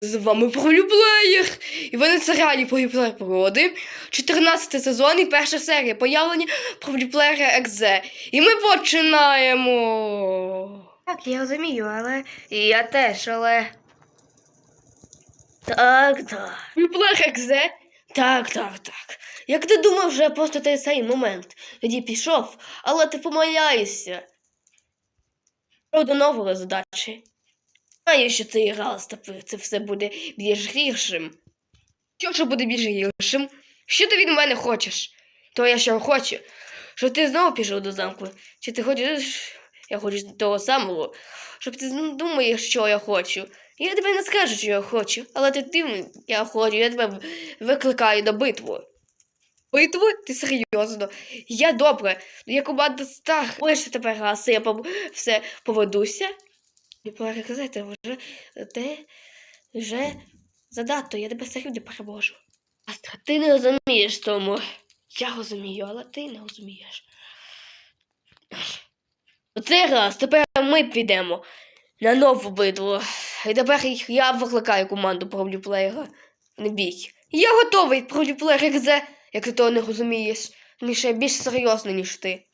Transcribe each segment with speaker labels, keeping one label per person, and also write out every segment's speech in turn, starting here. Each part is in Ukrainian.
Speaker 1: З вами Пролюблеєр! І ви на серіалі Пролюблеєр пригоди. 14 сезон і перша серія появлення Пролюблеєра Екзе. І ми починаємо.
Speaker 2: Так, я розумію, але. І я теж, але. Так, так.
Speaker 1: Пролюблеєр Екзе? Так, так, так. Як ти думав, вже просто той самий момент. Тоді пішов, але ти помиляєшся. До нової задачі. Знаю, що цей раз це все буде більш гіршим. Що ж буде більш гіршим? Що ти від мене хочеш? То я що хочу, щоб ти знову пішов до замку. Чи ти хочеш, я хочу того самого, щоб ти думаєш, що я хочу. Я тебе не скажу, що я хочу, але ти дивний, я хочу, я тебе викликаю до битви. Битву? Ти серйозно? Я добре, я команда Стар. Ось тепер раз я все поведуся. І переказати вже ти вже задато, я тебе все рівно переможу. Астра, ти не розумієш тому. Я розумію, але ти не розумієш. Оцей раз тепер ми підемо на нову битву. І тепер я викликаю команду пролюплеєра. Не бій. Я готовий пролюплеєр екзе, як ти того не розумієш. Я більш серйозний, ніж ти.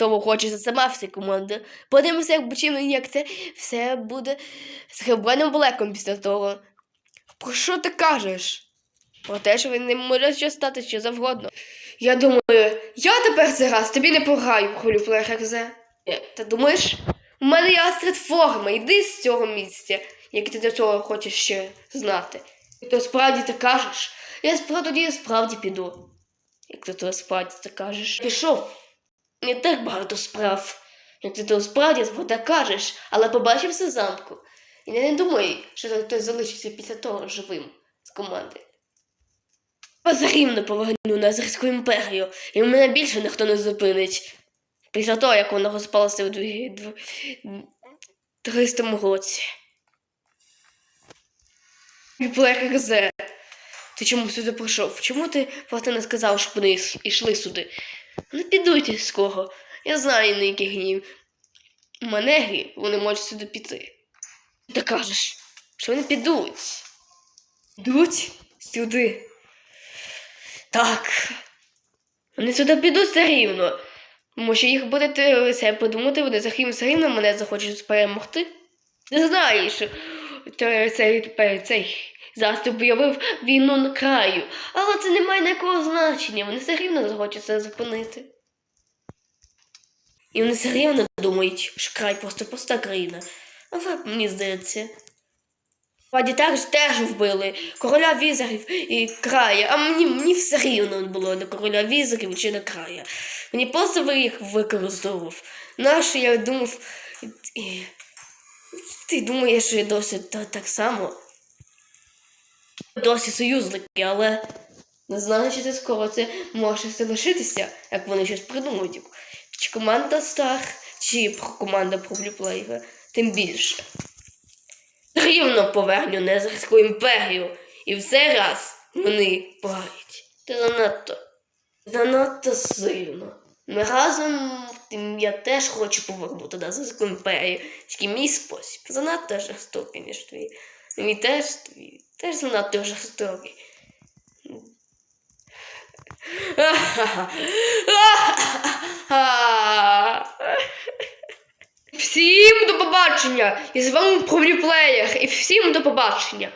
Speaker 1: Тому хочеться сама вся команда. Подивимося, як, чим- як це все буде з Хелбреном Блеком після того. Про що ти кажеш? Про те, що він не може що стати що завгодно. Я думаю, я тепер зараз тобі не пограю, Холюплеєр Хекзе. Ти думаєш? У мене є астрид форма, йди з цього місця, як ти до цього хочеш ще знати. І то справді ти кажеш, я справді справді піду. Як ти то справді ти кажеш. Пішов. Не так багато справ, як ти то справді так кажеш, але побачився замку. І я не думаю, що хтось залишиться після того живим з команди. Позарівно поверну Назарську імперію, і мене більше ніхто не зупинить. Після того, як вона розпалася у дві- 300 році. Блек Ти чому сюди прийшов? Чому ти просто не сказав, щоб вони йшли сюди? Не підуть скоро. Я знаю, на яких гнів манері вони можуть сюди піти. Ти кажеш, що вони підуть. Підуть сюди. Так. Вони сюди підуть все рівно. Може їх будете себе подумати, вони за все рівно мене захочуть перемогти. Ти знаєш, що цей, тепер цей заступ уявив війну на краю. Але це не має ніякого значення, вони все рівно захочуть це зупинити. І вони все рівно думають, що край просто пуста країна. Але мені здається. Ваді також теж вбили короля візерів і края, а мені, мені все рівно було на короля візерів чи на края. Мені просто їх використовував. Нащо я думав. Ти думаєш, що я досі так само. Досі союзники, але не знаю, чи скоро це може все лишитися, як вони щось придумають. Чи команда Стар, чи команда Проблюплеєра, тим більше. Рівно поверню Незерську імперію, і в цей раз вони пограють. Ти занадто, занадто сильно. Ми разом тим я теж хочу повернути Незерську імперію, тільки мій спосіб занадто жорстокий, ніж твій. Мій теж теж занадто жорстокий. Всім до побачення! І з вами Пробліплеєр, і всім до побачення!